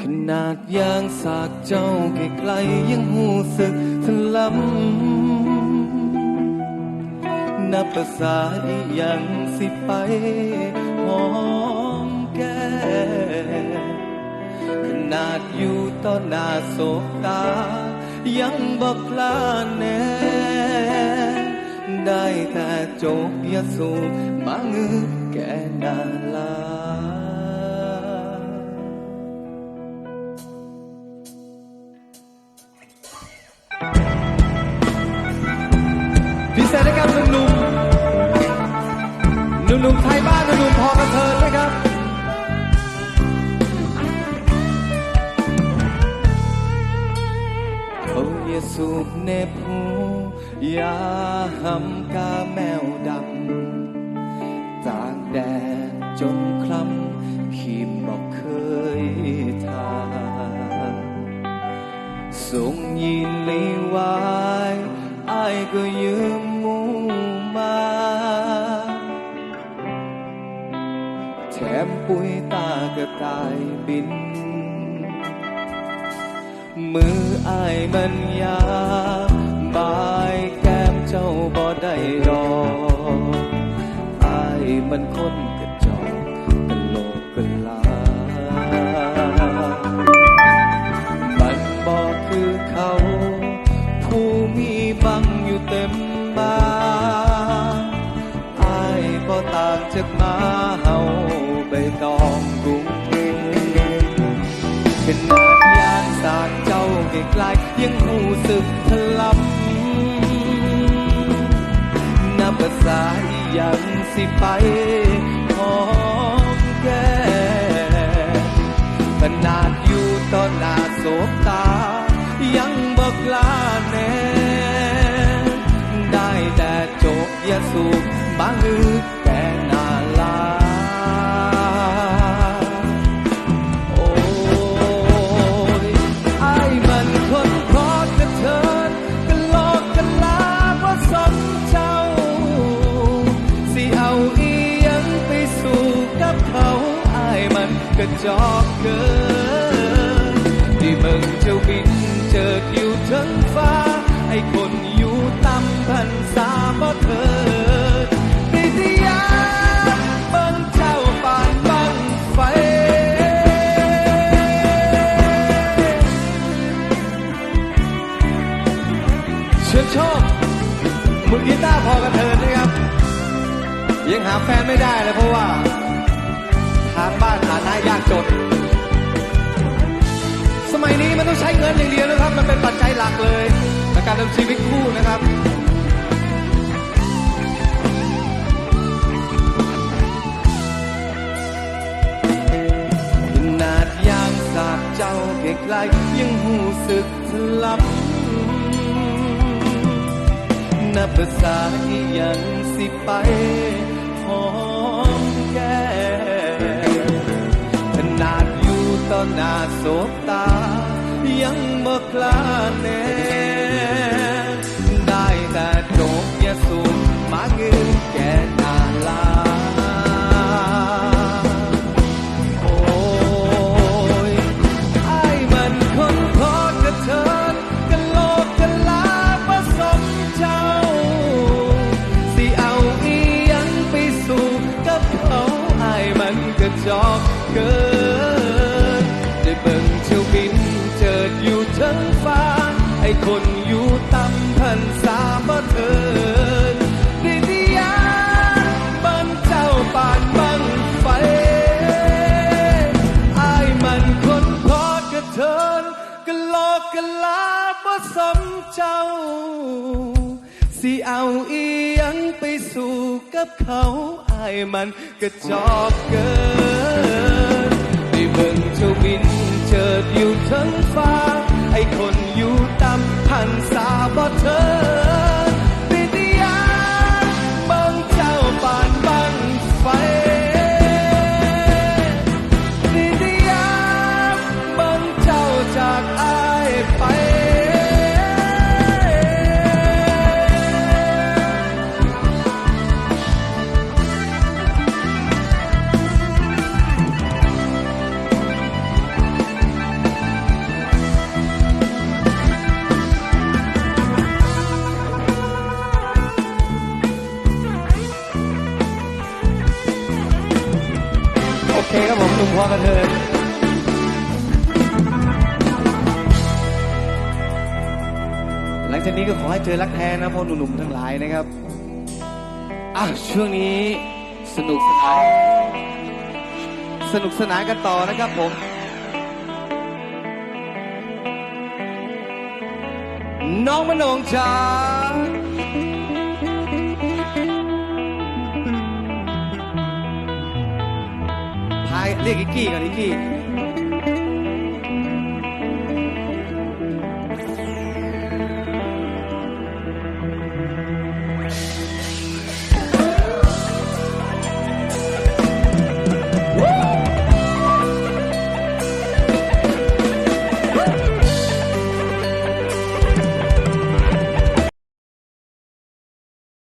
ขนาดยางสากเจ้าไกลๆยังหูสึกทะลำนับภาษาอีหยังสิไปหอมแก้ขนาดอยู่ต่อหน้าโศกตา ยังบอกลาแน่ได้แต่จกอยาสูบมางือแก่นาลา ไทยบ้านหนุ่มพอกระเทินนะครับ เขาอย่าสูบเนบหูอย่าหำกาแมวดำจากแดดจนคล้ำ แถมปุยตากระต่ายบิน มืออายมันยาว ไปหอมแก้ขนาดอยู่ต่อหน้าโสบตา ยังบอกลาแน่ได้แต่โจกยาสูบบางอือ มึงเจ้าบินเจิดอยู่ทั้งฟ้า ให้คนอยู่ต่ำพันสาบ่เถิดนิตยาเบิ่งเจ้าปานบังไฟ เชิญชอบมือกีตาร์พอกระเทินนะครับ ยังหาแฟนไม่ได้เลยเพราะว่า ทางบ้านฐานะยากจน สมัยนี้มันต้องใช้เงินอย่างเดียวนะครับ มันเป็นปัจจัยหลักเลยในการดำเนินชีวิตคู่นะครับขนาดยางสาบเจ้าไกลๆยังหูสึกทลับนับภาษาที่ยังสิไปหอมแก้ม หน้าสบตา ยังบ่กล้าแน่ได้แต่จบอย่าสูงมาเงินแก่ ไอ้คนอยู่ต่ำพันสาบ่เถินดินยาบันเจ้าปานบังไฟอายมันคนพอดกระเทินกันหลอกกันลาบ่สมเจ้า สิเอาอีหยังไปสู่กับเขาอายมันกระจอกเกินได้เบิ่งเจ้าบินเจิดอยู่ทั้งฟ้าไอ้คน อยู่ เถิดหลังจากนี้ก็ขอให้เจอรักแท้นะพ่อหนุ่มๆทั้งหลายนะครับอะช่วงนี้สนุกสนานสนุกสนานกันต่อนะครับผม น้องมโนงจ๋า พายเรีย